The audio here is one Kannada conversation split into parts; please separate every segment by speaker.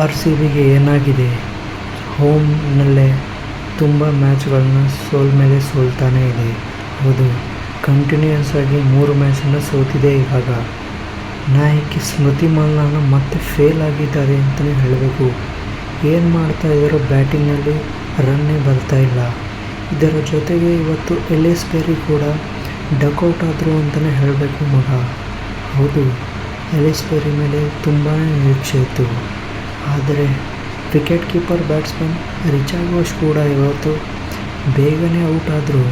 Speaker 1: ಆರ್ ಸಿ ಬಿಗೆ ಏನಾಗಿದೆ? ಹೋಮ್ನಲ್ಲೇ ತುಂಬ ಮ್ಯಾಚ್ಗಳನ್ನ ಸೋಲ್ ಮೇಲೆ ಸೋಲ್ತಾನೇ ಇದೆ. ಹೌದು ಕಂಟಿನ್ಯೂಯಸ್ ಆಗಿ ಮೂರು ಮ್ಯಾಚನ್ನು ಸೋತಿದೆ ಇವಾಗ. ನಾಯಕಿ ಸ್ಮೃತಿ ಮಲ್ನಾನ ಮತ್ತೆ ಫೇಲ್ ಆಗಿದ್ದಾರೆ ಅಂತಲೇ ಹೇಳಬೇಕು. ಏನು ಮಾಡ್ತಾ ಇದ್ದಾರೋ ಬ್ಯಾಟಿಂಗಲ್ಲಿ ರನ್ನೇ ಬರ್ತಾ ಇಲ್ಲ. ಇದರ ಜೊತೆಗೆ ಇವತ್ತು ಎಲಿಸ್ ಪೆರಿ ಕೂಡ ಡಕೌಟ್ ಆದರು ಅಂತಲೇ ಹೇಳಬೇಕು ಮಗ. ಹೌದು ಎಲಿಸ್ ಪೆರಿ ಮೇಲೆ ತುಂಬಾ ನಿರೀಕ್ಷೆ ಇತ್ತು. ಆದರೆ wicket keeper batsman Richa Ghosh ಕೂಡ ಇವತ್ತು ಬೇಗನೆ ಔಟ್ ಆದರೂ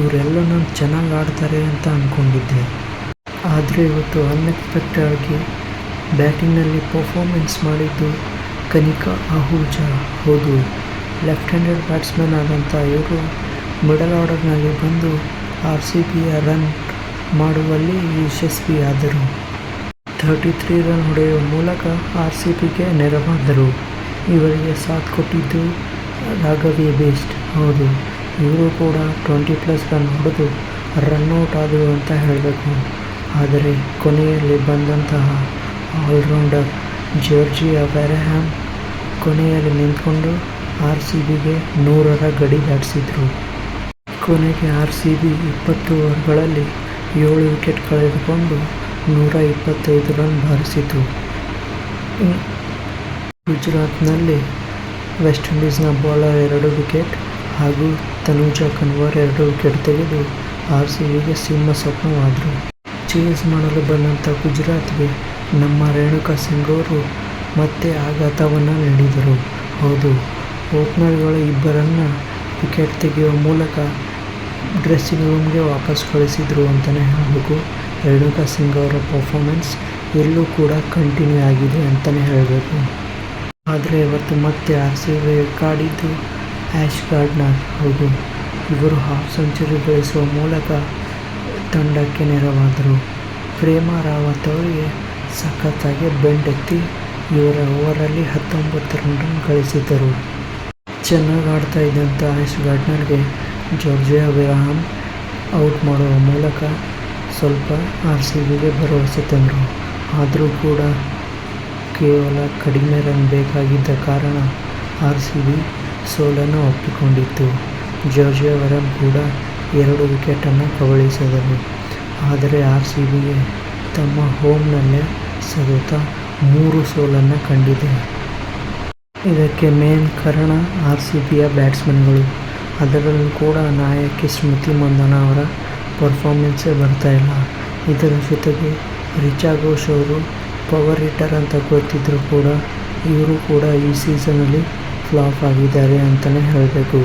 Speaker 1: ಇವರೆಲ್ಲ ನಾನು ಚೆನ್ನಾಗಿ ಆಡ್ತಾರೆ ಅಂತ ಅಂದ್ಕೊಂಡಿದ್ದೆ ಆದರೆ ಇವತ್ತು ಅನ್ಎಕ್ಸ್ಪೆಕ್ಟೆಡ್ ಆಗಿ ಬ್ಯಾಟಿಂಗ್ನಲ್ಲಿ ಪರ್ಫಾರ್ಮೆನ್ಸ್ ಮಾಡಿದ್ದು ಕನಿಕಾ ಆಹುಜಾ. ಹೌದು ಲೆಫ್ಟ್ ಹ್ಯಾಂಡೆಡ್ ಬ್ಯಾಟ್ಸ್ಮನ್ ಆದಂಥ ಇವರು ಮಿಡಲ್ ಆರ್ಡರ್ನಲ್ಲಿ ಬಂದು ಆರ್ ಸಿ ಬಿಯ ರನ್ ಮಾಡುವಲ್ಲಿ ಯಶಸ್ವಿಯಾದರು. ಥರ್ಟಿ ತ್ರೀ ರನ್ ಹೊಡೆಯುವ ಮೂಲಕ ಆರ್ ಸಿ ಬಿಗೆ ನೆರವಾದರು. ಇವರಿಗೆ ಸಾಥ್ ಕೊಟ್ಟಿದ್ದು ರಾಘವಿ ಬೇಸ್ಟ್ ಹೌದು, ಇವರು ಕೂಡ ಟ್ವೆಂಟಿ ಪ್ಲಸ್ ರನ್ ಹೊಡೆದು ರನ್ಔಟ್ ಆದರು ಅಂತ ಹೇಳಬೇಕು. ಆದರೆ, ಕೊನೆಯಲ್ಲಿ ಬಂದಂತಹ ಆಲ್ರೌಂಡರ್ ಜಾರ್ಜಿಯಾ ವೆರಹ್ಯಾಮ್ ಕೊನೆಯಲ್ಲಿ ನಿಂತ್ಕೊಂಡು ಆರ್ ಸಿ ಬಿಗೆ ನೂರರ ಗಡಿ ದಾಟಿಸಿದರು. ಕೊನೆಗೆ ಆರ್ ಸಿ ಬಿ ಇಪ್ಪತ್ತು ಓವರ್ಗಳಲ್ಲಿ ಏಳು ವಿಕೆಟ್ ಕಳೆದುಕೊಂಡು ನೂರ ಇಪ್ಪತ್ತೈದು ರನ್ ಬಾರಿಸಿತು. ಗುಜರಾತ್ನಲ್ಲಿ ವೆಸ್ಟ್ ಇಂಡೀಸ್ನ ಬೌಲರ್ ಎರಡು ವಿಕೆಟ್ ಹಾಗೂ ತನುಜಾ ಕನ್ವರ್ ಎರಡು ವಿಕೆಟ್ ತೆಗೆದು ಆರ್ ಸಿ ಬಿಗೆ ಸಿಂಹ ಸ್ವಪ್ನವಾದರು. ಚೇಸ್ ಮಾಡಲು ಬಂದಂಥ ಗುಜರಾತ್ಗೆ ನಮ್ಮ ರೇಣುಕಾ ಸಿಂಗ್ ಅವರು ಮತ್ತೆ ಆಘಾತವನ್ನು ನೀಡಿದರು. ಹೌದು, ಓಪನರ್ಗಳು ಇಬ್ಬರನ್ನು ವಿಕೆಟ್ ತೆಗೆಯುವ ಮೂಲಕ ಡ್ರೆಸ್ಸಿಂಗ್ ರೂಮ್ಗೆ ವಾಪಸ್ ಕಳಿಸಿದರು ಅಂತಲೇ ಹೇಳಬೇಕು. ರೇಣುಕಾ ಸಿಂಗ್ ಅವರ ಪರ್ಫಾರ್ಮೆನ್ಸ್ ಎಲ್ಲೂ ಕೂಡ ಕಂಟಿನ್ಯೂ ಆಗಿದೆ ಅಂತಲೇ ಹೇಳಬೇಕು ಆದರೆ ಇವತ್ತು ಮತ್ತೆ ಆರ್ ಸಿ ಬಿ ಕಾಡಿದ್ದು ಆ್ಯಶ್ ಗಾರ್ಡ್ನರ್ ಹೌದು. ಇವರು ಹಾಫ್ ಸೆಂಚುರಿ ಗಳಿಸುವ ಮೂಲಕ ತಂಡಕ್ಕೆ ನೆರವಾದರು. ಪ್ರೇಮ ರಾವತ್ ಅವರಿಗೆ ಸಖತ್ತಾಗಿ ಬೆಂಡೆತ್ತಿ ಇವರ ಓವರಲ್ಲಿ ಹತ್ತೊಂಬತ್ತು ರನ್ ಗಳಿಸಿದರು ಚೆನ್ನಾಗಿ ಆಡ್ತಾ ಇದ್ದಂಥ ಆಯುಷ್ ಗಾರ್ಡ್ನರ್ಗೆ ಜಾರ್ಜಿಯಾ ವಿರಹಾಮ್ ಔಟ್ ಮಾಡುವ ಮೂಲಕ ಸ್ವಲ್ಪ ಆರ್ ಸಿ ಬಿಗೆ ಭರವಸೆ ತಂದರು. ಆದರೂ ಕೂಡ ಕೇವಲ ಕಡಿಮೆ ರನ್ ಬೇಕಾಗಿದ್ದ ಕಾರಣ ಆರ್ ಸಿ ಬಿ ಸೋಲನ್ನು ಒಪ್ಪಿಕೊಂಡಿತ್ತು. ಜಾರ್ಜಿಯಾ ವರಮ್ ಕೂಡ ಎರಡು ವಿಕೆಟನ್ನು ಕಬಳಿಸಿದರು. ಆದರೆ ಆರ್ ಸಿ ಬಿಗೆ ತಮ್ಮ ಹೋಮ್ನಲ್ಲೇ ಸತತ ಮೂರು ಸೋಲನ್ನು ಕಂಡಿದೆ. ಇದಕ್ಕೆ ಮೇನ್ ಕಾರಣ ಆರ್ ಸಿ ಬಿಯ ಬ್ಯಾಟ್ಸ್ಮನ್ಗಳು. ಅದರಲ್ಲೂ ಕೂಡ ನಾಯಕಿ ಸ್ಮೃತಿ ಮಂದನ ಅವರ ಪರ್ಫಾರ್ಮೆನ್ಸೇ ಬರ್ತಾ ಇಲ್ಲ. ಇದರ ಜೊತೆಗೆ ರಿಚಾ ಘೋಷ್ ಅವರು ಪವರ್ ಹಿಟ್ಟರ್ ಅಂತ ಗೊತ್ತಿದ್ದರೂ ಕೂಡ, ಇವರು ಕೂಡ ಈ ಸೀಸನಲ್ಲಿ ಫ್ಲಾಪ್ ಆಗಿದ್ದಾರೆ ಅಂತಲೇ ಹೇಳಬೇಕು.